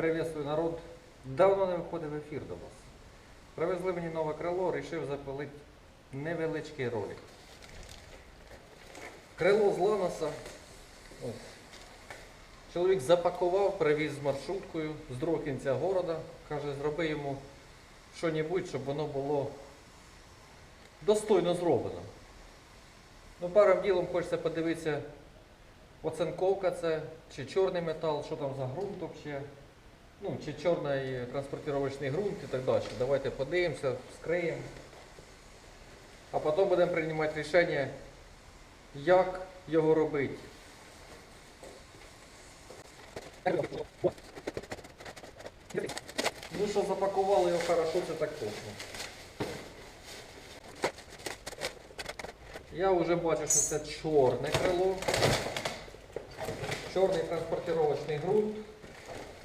Приветствую народ. Давно не виходив в ефір до вас. Привезли мені нове крило, рішив запилити невеличкий ролик. Крило з Ланоса. Чоловік запакував, привіз з маршруткою з другого кінця города. Каже, зроби йому що-небудь, щоб воно було достойно зроблено. Ну, паром ділом хочеться подивитися, оцинковка це, чи чорний метал, що там за ґрунт взагалі. Ну, чи чорний транспортировочний ґрунт і так далі. Давайте подивимося, вскриємо. А потім будемо приймати рішення, як його робити. Ну що запакували його хорошо, це так точно. Я вже бачу, що це чорне крило. Чорний транспортировочний ґрунт.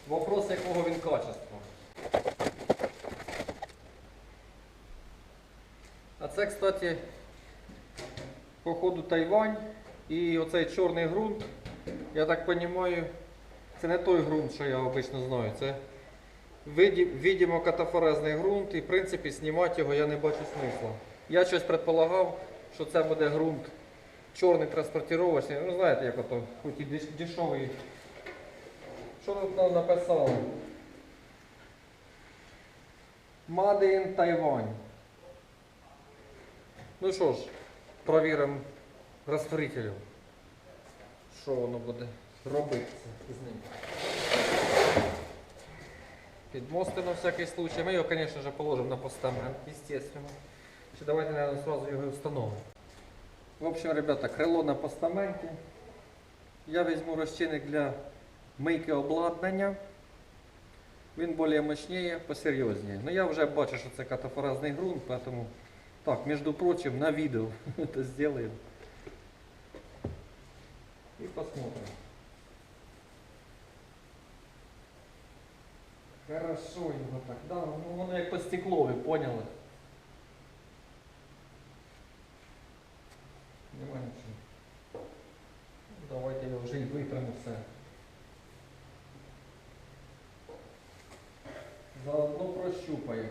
Вопрос, якого він качества. А це, кстати, походу Тайвань. І оцей чорний ґрунт, я так розумію, це не той ґрунт, що я обично знаю. Це видимо катафорезний ґрунт і в принципі знімати його я не бачу смисла. Я щось предполагав, що це буде ґрунт чорний транспортировочний. Ну знаєте, як ото, хоч і дешевий. Що тут нам написали? Made in Taiwan. Ну що ж, провіримо розтворителем, що воно буде робити з ним. Підмости на всякий случай. Ми його, звісно ж, положимо на постамент, естественно. Чи давайте, наверное, сразу його встановимо. В общем, ребята, крило на постаменті. Я візьму розчинник для мийки обладнання. Він більш мощніше, посерйозніше. Ну я вже бачу, що це катафоразний ґрунт, поэтому так, між прочим, на відео це зробимо. І посмотрим. Хорошо його так. Да, ну воно як по стеклові, поняли? Нема нічого. Ну, Давайте його вже й витримо все. Заодно прощупаємо.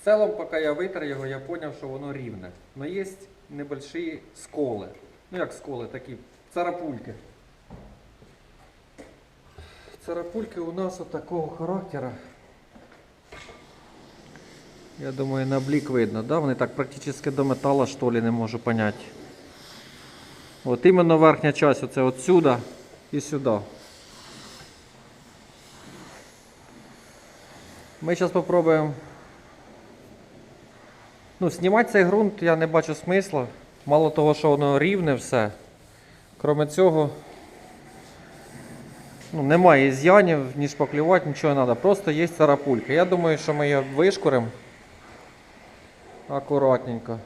В целом, пока я витер його, я понял, що воно рівне. Но є небольшие сколи. Ну як сколи, такі царапульки. Царапульки у нас от такого характера. Я думаю, на блік видно, да? Вони так практично до металла, що ли, не можу понять. От іменно верхня часть, оце отсюда і сюди. Ми зараз спробуємо Ну, знімати цей ґрунт я не бачу смисла. Мало того, що воно рівне все. Кроме цього, ну, немає з'янів, ні шпаклювати, нічого не треба. Просто є царапулька. Я думаю, що ми її вишкуримо акуратненько.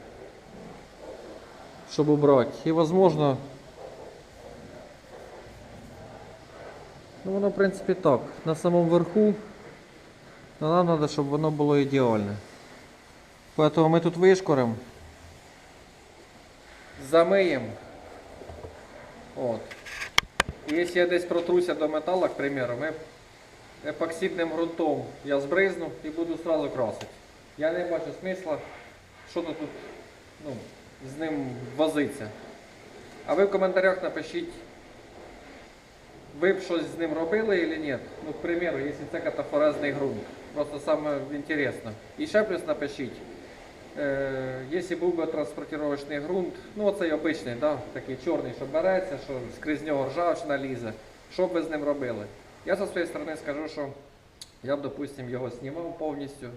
Щоб убрати. І можливо. Ну воно в принципі так. На самому верху. Но нам треба, щоб воно було ідеальне. Поэтому ми тут вишкоримо. Замиємо. От. І якщо я десь протруся до металу, к примеру, ми епоксидним ґрунтом я збризну і буду сразу красити. Я не бачу смисла, що тут ну, з ним возиться. А ви в коментарях напишіть, ви б щось з ним робили чи ні. Ну, к примеру, якщо це катафорезний ґрунт. Просто саме інтересно. І ще плюс напишіть. Е, Якщо був би транспортировочний ґрунт, ну оцей обичний, да, такий чорний, що береться, що скрізь нього ржавчина лізе, що б ви з ним робили? Я зі своєї сторони скажу, що я б, допустим, його знімав повністю,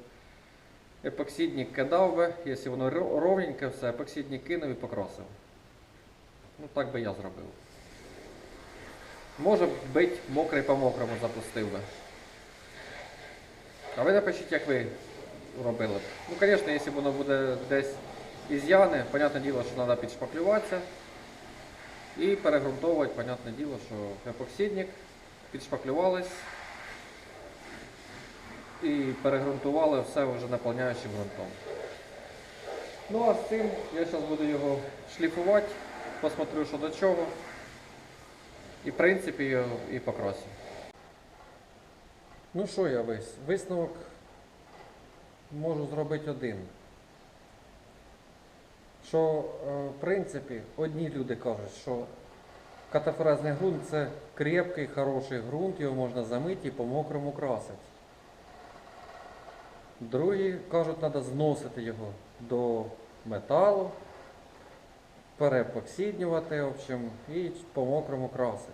епоксидник кидав би, якщо воно ровненьке, все, епоксидник кинув і покрасив. Ну так би я зробив. Може бути, мокрий по мокрому запустив би. А ви напишіть, як ви робили. Ну, звісно, якщо воно буде десь із'яне, понятне діло, що треба підшпаклюватися. І перегрунтовувати, понятне діло, що епоксидник, підшпаклювались. І перегрунтували все вже наповняючим ґрунтом. Ну а з цим я зараз буду його шліфувати, посмотрю, що до чого. І в принципі його і покрасю. Ну що я весь? Висновок можу зробити один. Що, е, в принципі, одні люди кажуть, що катафорезний ґрунт це крепкий, хороший ґрунт, його можна замити і по-мокрому красити. Другі кажуть, треба зносити його до металу, перепоксіднювати, в общем, і по-мокрому красити.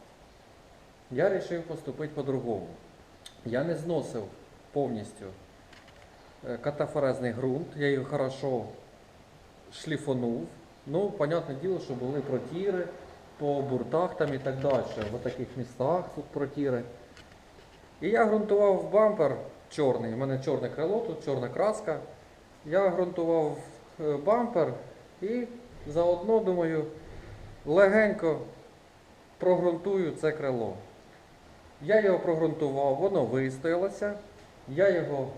Я вирішив поступити по-другому. Я не зносив повністю е, катафорезний ґрунт, я його хорошо шліфонув. Ну, понятне діло, що були протіри по буртах там і так далі. В таких містах тут протіри. І я ґрунтував бампер чорний. У мене чорне крило, тут чорна краска. Я ґрунтував е, бампер і заодно, думаю, легенько прогрунтую це крило. Я його прогрунтував, воно вистоялося. Я його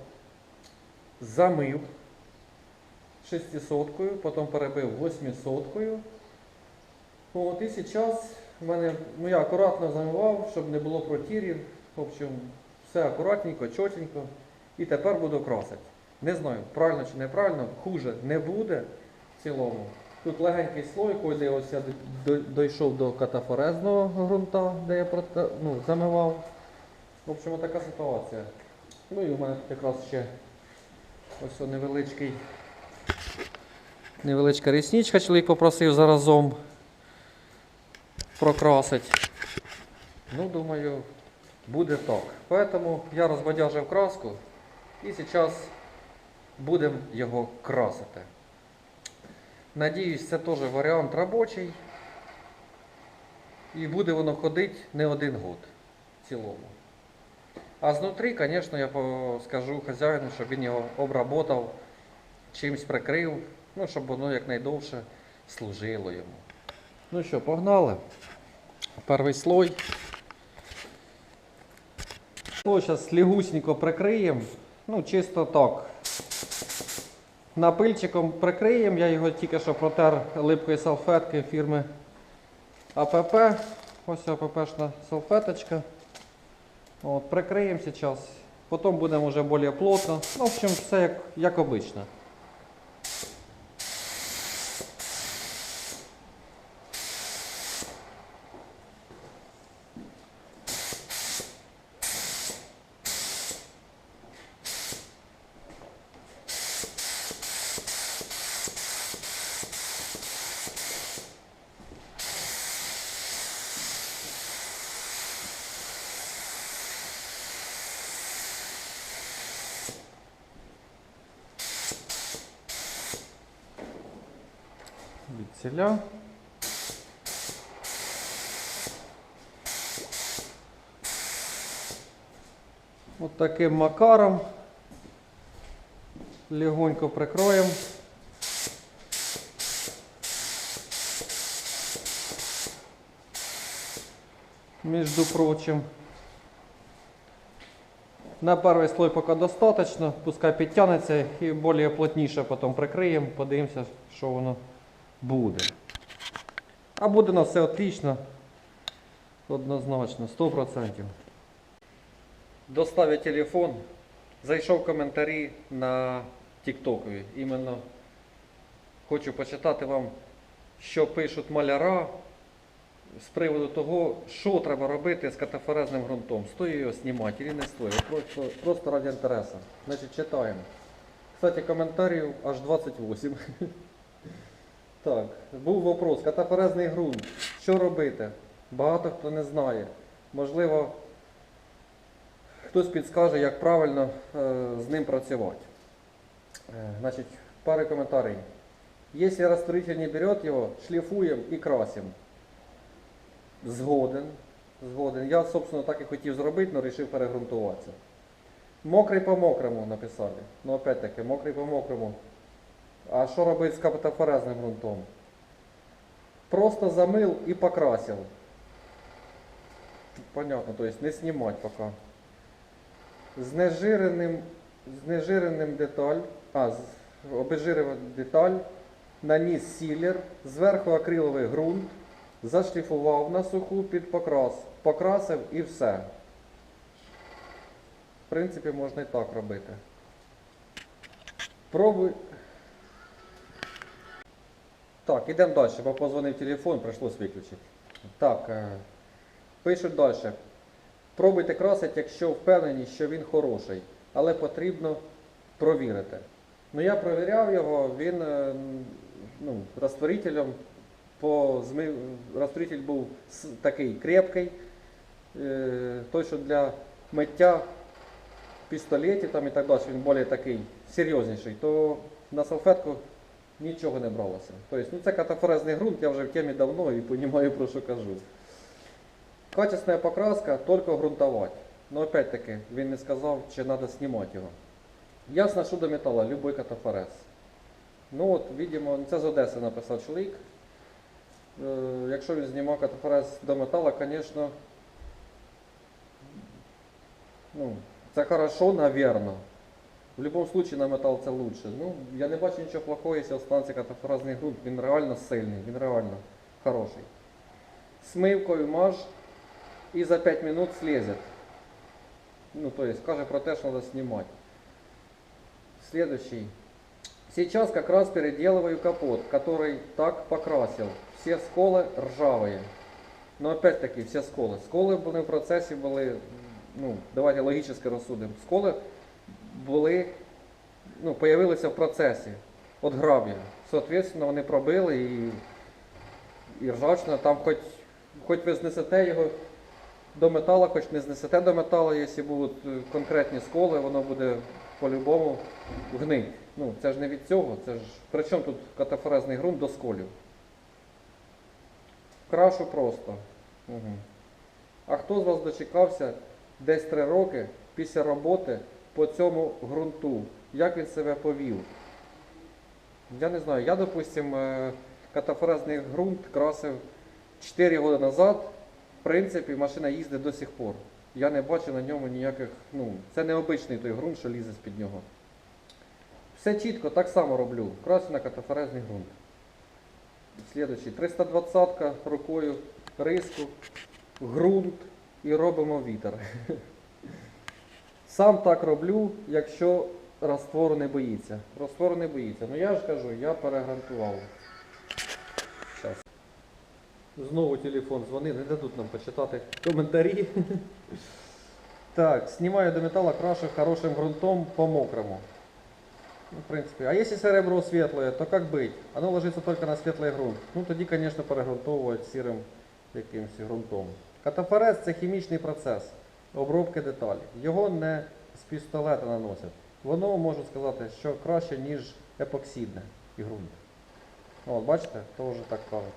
замив 600 потім перебив 800 От, і зараз мене, ну я акуратно замивав, щоб не було протірів. В общем, все акуратненько, чотенько. І тепер буду красити. Не знаю, правильно чи неправильно, хуже не буде в цілому. Тут легенький слой, коли ось я дійшов до катафорезного ґрунта, де я ну, замивав. В общем, така ситуація. Ну і у мене тут якраз ще ось невеличкий. Невеличка рісничка, чоловік попросив заразом прокрасить. Ну, думаю, буде так. Поэтому я розбадяжив краску і зараз будемо його красити. Надіюсь, це теж варіант робочий. І буде воно ходити не один год в цілому. А знутрі, звісно, я скажу хазяїну, щоб він його обработав, чимось прикрив, ну, щоб воно якнайдовше служило йому. Ну що, погнали. Перший слой. Слой зараз лігусненько прикриємо. Ну, чисто так. Напильчиком прикриємо, я його тільки що протер липкою салфетки фірми АПП. Ось АППшна салфеточка. От, прикриємо зараз. Потім будемо вже більш плотно. Ну, в общем, все як, як обично. Відціля. От таким макаром легонько прикроємо. Между прочим. На перший слой поки достаточно, пускай підтягнеться і більш плотніше потім прикриємо, подивимося, що воно буде. А буде на все отлично. Однозначно, 100%. Доставив телефон, зайшов коментарі на Тіктокові. Іменно хочу почитати вам, що пишуть маляра з приводу того, що треба робити з катафорезним ґрунтом. Стоїть його знімати чи не стоїть. Просто, просто ради інтересу. Значить, читаємо. Кстати, коментарів аж 28. Так, був вопрос. Катафорезний ґрунт. Що робити? Багато хто не знає. Можливо, хтось підскаже, як правильно е, з ним працювати. Е, значить, пару коментарів. Если растворитель не берет его, шліфуємо і красимо. Згоден. Згоден. Я, собственно, так і хотів зробити, але вирішив перегрунтуватися. Мокрий по мокрому написали. Ну, опять-таки, мокрий по мокрому. А що робити з капотофорезним ґрунтом? Просто замил і покрасив. Понятно, то есть не знімати поки. Знежиреним знежиреним деталь, а, обезжирив деталь, наніс сілер, зверху акриловий ґрунт, зашліфував на суху під покрас, покрасив і все. В принципі, можна і так робити. Пробуй. Так, ідемо далі, бо позвонив телефон, прийшлось виключити. Так, е, пишуть далі. Пробуйте красити, якщо впевнені, що він хороший, але потрібно провірити. Ну я провіряв його, він е, ну, розтворителем по зми... розтворитель був такий крепкий, е, той, що для миття пістолетів там і так далі, він більш такий серйозніший, то на салфетку нічого не бралося. Тобто, ну, це катафорезний ґрунт, я вже в темі давно і розумію, про що кажу. Качественная покраска, только грунтовать. Но опять-таки, він не сказав, чи треба знімати його. Ясно, що до металу, любой катафорез. Ну от, видимо, це з Одеси написав чоловік. Е, якщо він знімав катафорез до металу, звісно, ну, це хорошо, наверно. В будь-якому випадку на метал це лучше. Ну, я не бачу нічого плохого, якщо останеться катафорезний ґрунт. Він реально сильний, він реально хороший. Смивкою маж и за 5 минут слезет. Ну, то есть, скажет про те, что надо снимать. Следующий. Сейчас как раз переделываю капот, который так покрасил. Все сколы ржавые. Но опять-таки, все сколы. Сколы були в процесі, були, ну, давайте логічно розсудимо. Сколи були, ну, появилися в процесі від граб'я. Соответственно, вони пробили і, і ржавчина там хоч, хоч ви знесете його до металу, хоч не знесете до металу, якщо будуть е, конкретні сколи, воно буде по-любому гнить. Ну, це ж не від цього, це ж. При чому тут катафорезний ґрунт до сколів? Крашу просто. Угу. А хто з вас дочекався десь три роки після роботи по цьому ґрунту? Як він себе повів? Я не знаю. Я, допустим, е, катафорезний ґрунт красив 4 роки назад. В принципі, машина їздить до сих пор. Я не бачу на ньому ніяких, ну, це не обичний той ґрунт, що лізе з-під нього. Все чітко, так само роблю. Красю на катафорезний ґрунт. Слідуючий. 320 рукою, риску, ґрунт і робимо вітер. Сам так роблю, якщо раствору не боїться. Раствору не боїться. Ну я ж кажу, я перегрантував. Щас. Знову телефон дзвонить, не дадуть нам почитати коментарі. Так, знімаю до металу, крашу хорошим ґрунтом по мокрому. Ну, в принципе. А если серебро светлое, то как быть? Оно ложится только на светлый грунт. Ну тоді, конечно, перегрунтовувати сірим якимось ґрунтом. Катафорез це хімічний процес обробки деталі. Його не з пістолета наносять. Воно можу сказати, що краще, ніж епоксидне і ґрунт. От, бачите, вже так кажуть.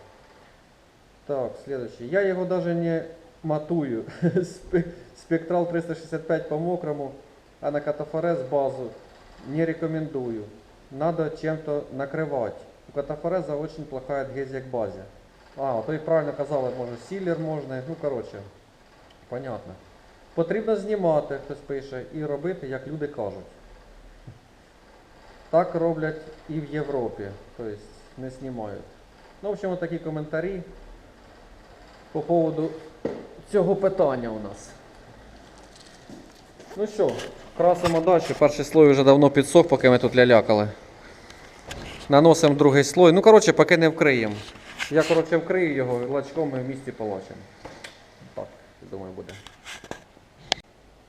Так, следующий. Я його даже не матую. Спектрал 365 по мокрому, а на катафорез базу не рекомендую. Надо чем-то накрывать. У катафореза очень плохая адгезия к базе. А, то і правильно казали, може сілер можна. Ну, коротше, понятно. Потрібно знімати, хтось пише, і робити, як люди кажуть. Так роблять і в Європі. Тобто не знімають. Ну, в общем, такі коментарі по поводу цього питання у нас. Ну що, красимо далі. Перший слой вже давно підсох, поки ми тут лялякали. Наносимо другий слой. Ну, коротше, поки не вкриємо. Я, коротше, вкрию його лачком ми в місті полачимо. Так, думаю, буде.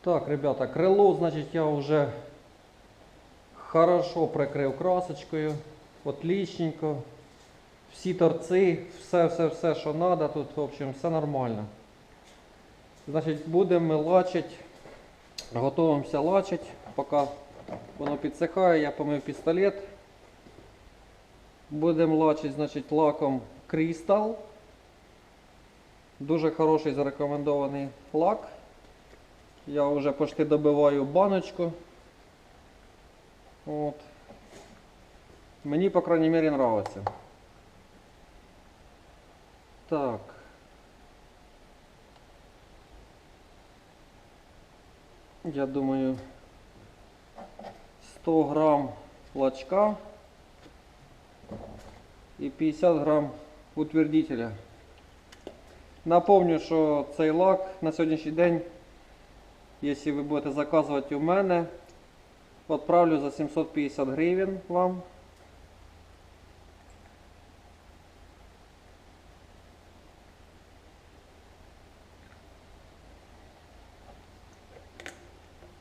Так, ребята, крило, значить, я вже хорошо прикрив красочкою. Отлічненько. Всі торці, все, все, все, що треба, тут, в общем, все нормально. Значить, будемо ми лачити. Готуємося лачити, поки воно підсихає, я помив пістолет. Будемо лачити, значить, лаком Crystal. Дуже хороший зарекомендований лак. Я вже почти добиваю баночку. От. Мені, по крайней мере, нравится. Так. Я думаю, 100 грам лачка і 50 грам утвердителя. Напомню, що цей лак на сьогоднішній день, якщо ви будете заказувати у мене, відправлю за 750 гривень вам.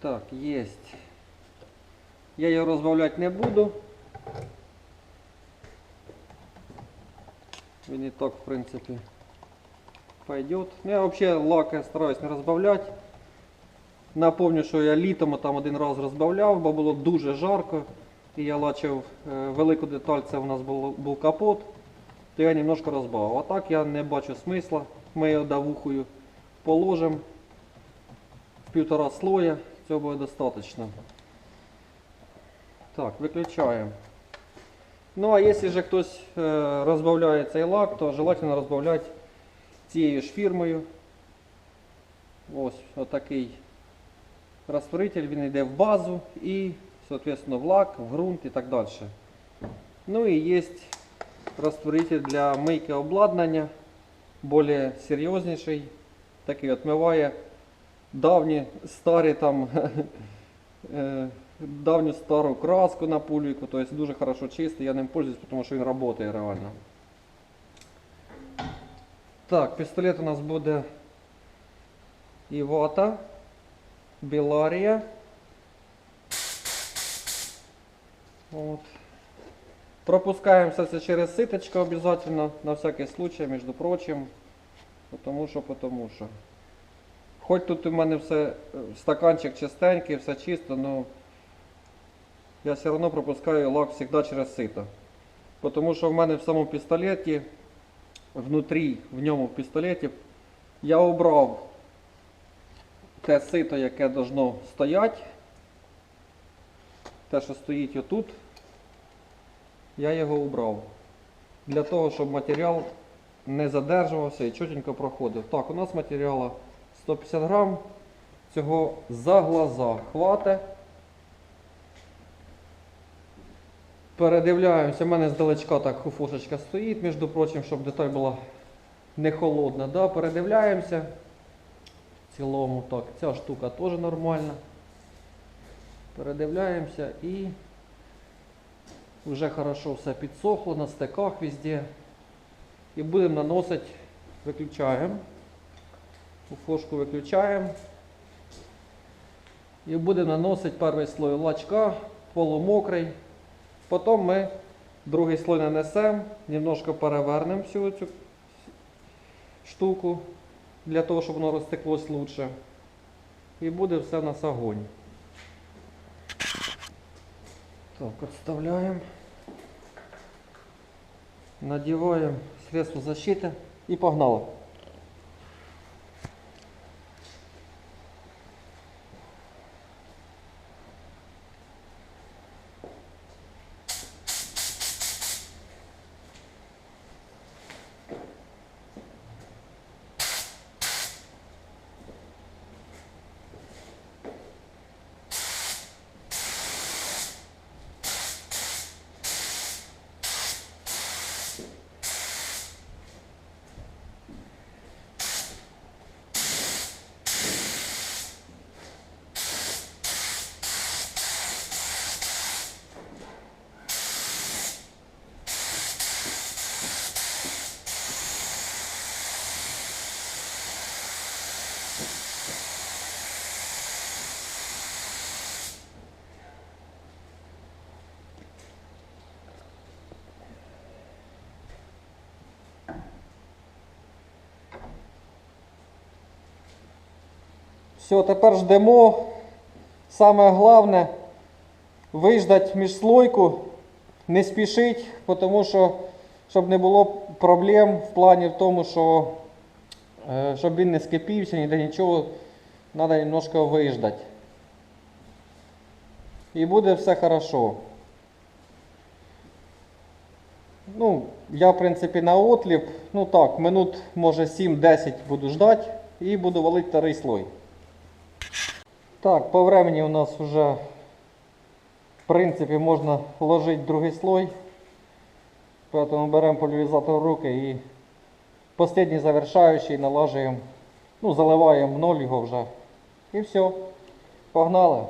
Так, есть. Я ее разбавлять не буду. Він і так, в принципі, пойдет. Ну, я вообще лак я стараюсь не розбавлять. Напомню, що я літом там один раз розбавляв, бо було дуже жарко. І я лачив е, велику деталь, це у нас був, був капот, то я немножко розбавив. А так я не бачу смисла. Ми його давухою положимо в півтора слоя, цього буде достатньо. Так, виключаємо. Ну а якщо же хтось е, розбавляє цей лак, то желательно розбавляти цією ж фірмою. Ось отакий розтворитель, він йде в базу і, соответственно, в лак, в ґрунт і так далі. Ну і є розтворитель для мийки обладнання, більш серйозніший, такий отмиває давні старі там е, давню стару краску на пульвіку, тобто дуже хорошо чистий, я ним пользуюсь, тому що він працює реально. Так, пістолет у нас буде Івата, Біларія. От. Пропускаємо все через ситочко обов'язково, на всякий случай, між прочим. Потому що, потому що. Хоч тут у мене все е, стаканчик чистенький, все чисто, але я все одно пропускаю лак завжди через сито. Тому що в мене в самому пістолеті, внутрі, в ньому в пістолеті, я обрав те сито, яке должно стояти. Те, що стоїть отут, я його убрав. Для того, щоб матеріал не задержувався і чотенько проходив. Так, у нас матеріалу 150 грам. Цього за глаза хватить. Передивляємося, у мене здалечка так хуфошечка стоїть, між прочим, щоб деталь була не холодна. Да? Передивляємося. В цілому так, ця штука теж нормальна. Передивляємося і вже хорошо все підсохло на стеках везде. І будемо наносити, виключаємо. Фошку виключаємо. І будемо наносити перший слой лачка, полумокрий. Потім ми другий слой нанесемо, немножко перевернемо всю цю штуку, для того, щоб воно розтеклось лучше. І буде все на огонь. Так, відставляємо. Надіваємо средство защиты і погнали. Все, тепер ждемо. Саме головне виждати міжслойку, не спішить, тому що щоб не було проблем в плані в тому, що е, щоб він не скипівся, ніде нічого, треба немножко виждати. І буде все хорошо. Ну, я, в принципі, на отліп, ну так, минут, може 7-10 буду ждати і буду валити вторий слой. Так, по времени у нас вже В принципі, можна вложити другий слой. Поэтому беремо пульверизатор в руки і последний завершаючий налажуємо, ну, заливаємо в ноль його вже. І все. Погнали.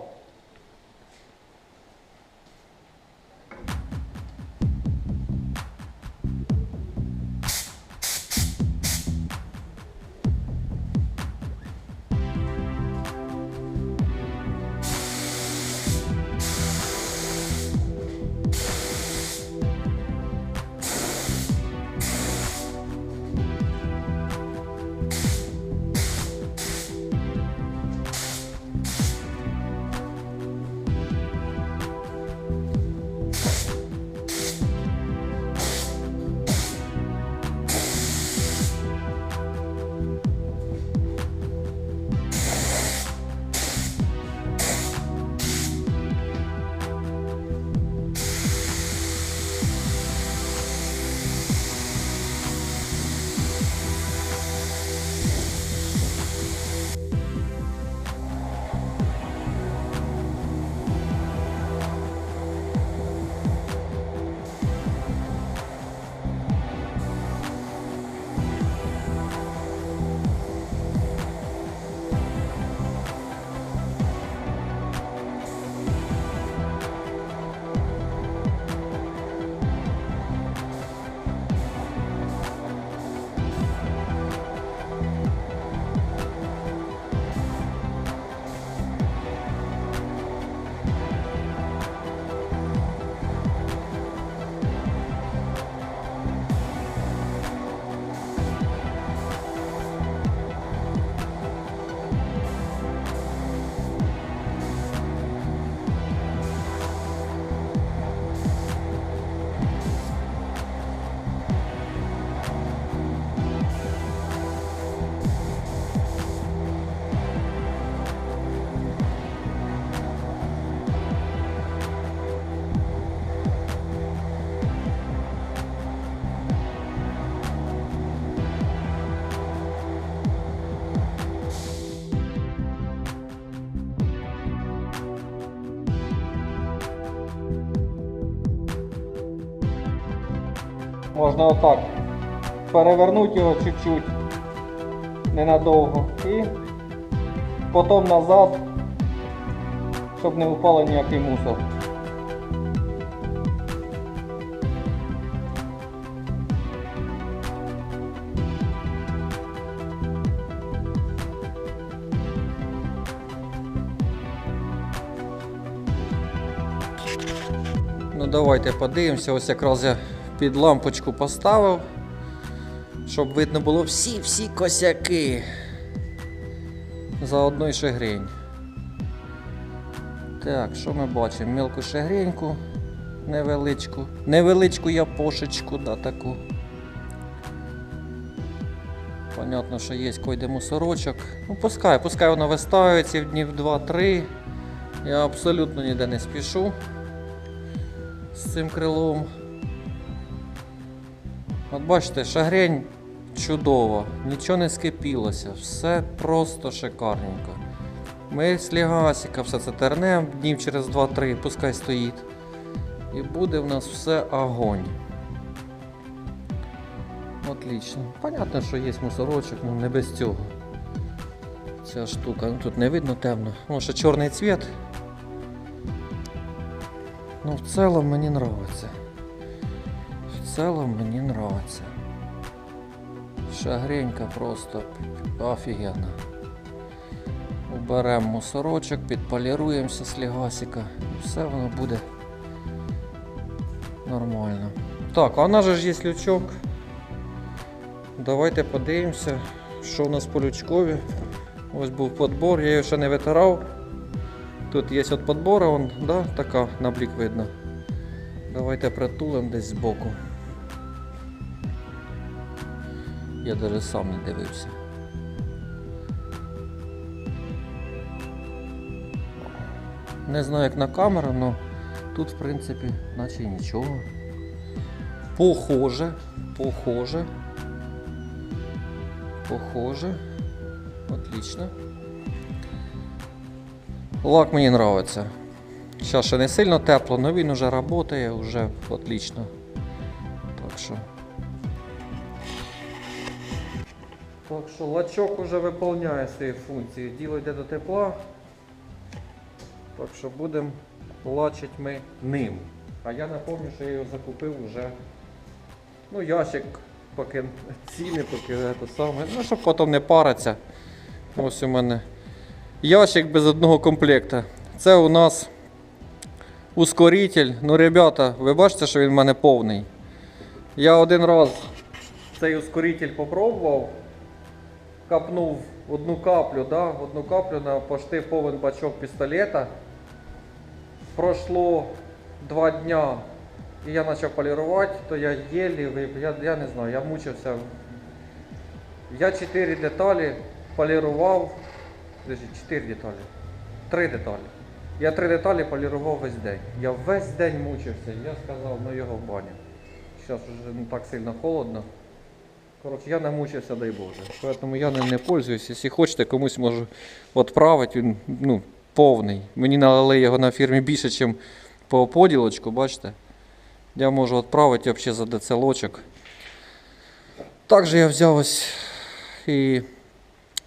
Можна отак перевернути його чуть-чуть ненадовго і потім назад, щоб не впало ніякий мусор. Ну давайте подивимося, ось якраз я під лампочку поставив, щоб видно було всі-всі косяки. Заодно й шагрень. Так, що ми бачимо? Мілку шагреньку, невеличку. Невеличку япошечку, да, таку. Понятно, що є койде мусорочок. Ну, пускай, пускай воно виставиться в днів 2-3. Я абсолютно ніде не спішу з цим крилом. От бачите, шагрень чудова, нічого не скипілося, все просто шикарненько. Ми з лігасика все це тернем днів через 2-3, пускай стоїть. І буде в нас все огонь. Отлично. Понятно, що є мусорочок, ну не без цього. Ця штука, ну тут не видно темно. Може чорний цвіт. Ну, в целом мені нравится. В целом мені нравится. Шагренька просто офігенна. Уберемо мусорочок, підполіруємося з лігасика. І все воно буде нормально. Так, а у нас же є лючок. Давайте подивимося, що у нас по лючкові. Ось був подбор, я його ще не витирав. Тут є от подбора, вон, да, така на блік видно. Давайте притулимо десь збоку. Я навіть сам не дивився. Не знаю як на камеру, але тут в принципі наче нічого. Похоже, похоже. Похоже. Отлично. Лак мені нравиться. Зараз ще не сильно тепло, але він вже працює, вже отлично. Так що лачок уже виконує свої функції. Діло йде до тепла. Так що будемо лачити ми ним. А я напомню, що я його закупив вже. Ну, ящик, поки ціни, поки це саме. Ну, щоб потім не париться. Ось у мене ящик без одного комплекта. Це у нас ускоритель. Ну, ребята, ви бачите, що він в мене повний. Я один раз цей ускоритель попробував, капнув одну каплю, да, одну каплю на почти повен бачок пістолета. Пройшло два дня, і я почав полірувати, то я єлі я, я не знаю, я мучився. Я 4 деталі полірував. 4 деталі. 3 деталі. Я 3 деталі полірував весь день. Я весь день мучився. Я сказав, ну його в баню. Зараз вже не так сильно холодно. Коротше, я намучився, дай Боже. Тому я ним не пользуюсь. Якщо хочете, комусь можу відправити. Він ну, повний. Мені налили його на фірмі більше, ніж по поділочку, бачите? Я можу відправити взагалі за децелочок. Також я взяв ось і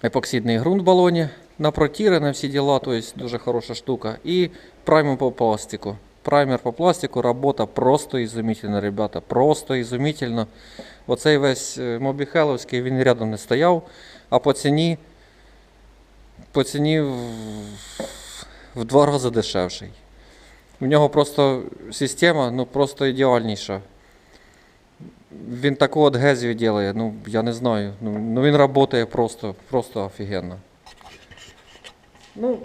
епоксидний ґрунт в балоні на протіри, на всі діла, тобто дуже хороша штука. І праймер по пластику. Праймер по пластику, робота просто ізумітельна, ребята. Просто ізумітельно. Оцей весь е, мобіхеловський він рядом не стояв, а по ціні, по ціні в, в два рази дешевший. У нього просто система ну, просто ідеальніша. Він таку от гезію робить, ну я не знаю. Ну, ну він працює просто, просто офігенно. Ну,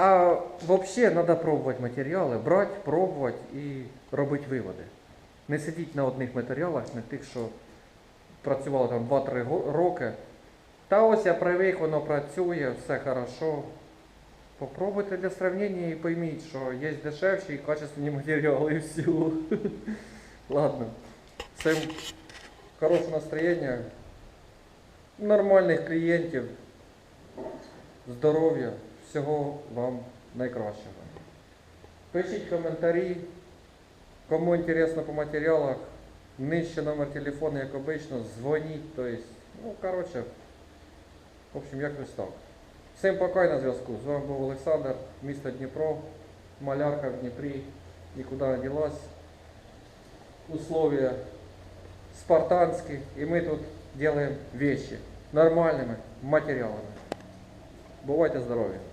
а взагалі треба пробувати матеріали, брати, пробувати і робити виводи. Не сидіть на одних матеріалах, на тих, що працювали там 2-3 роки. Та ось я привик, воно працює, все хорошо. Попробуйте для сравнення і пойміть, що є дешевші і качественні матеріали і все. Ладно. Всім хорошого настроєння, нормальних клієнтів, здоров'я, всього вам найкращого. Пишіть коментарі, кому інтересно по матеріалах, нижче номер телефону, як обично, дзвоніть, то есть, ну, коротше, в общем, якось так. Всім пока і на зв'язку. З вами був Олександр, місто Дніпро, малярка в Дніпрі, нікуди не ділась. Условия спартанські, і ми тут робимо вещи нормальними матеріалами. Бувайте здорові!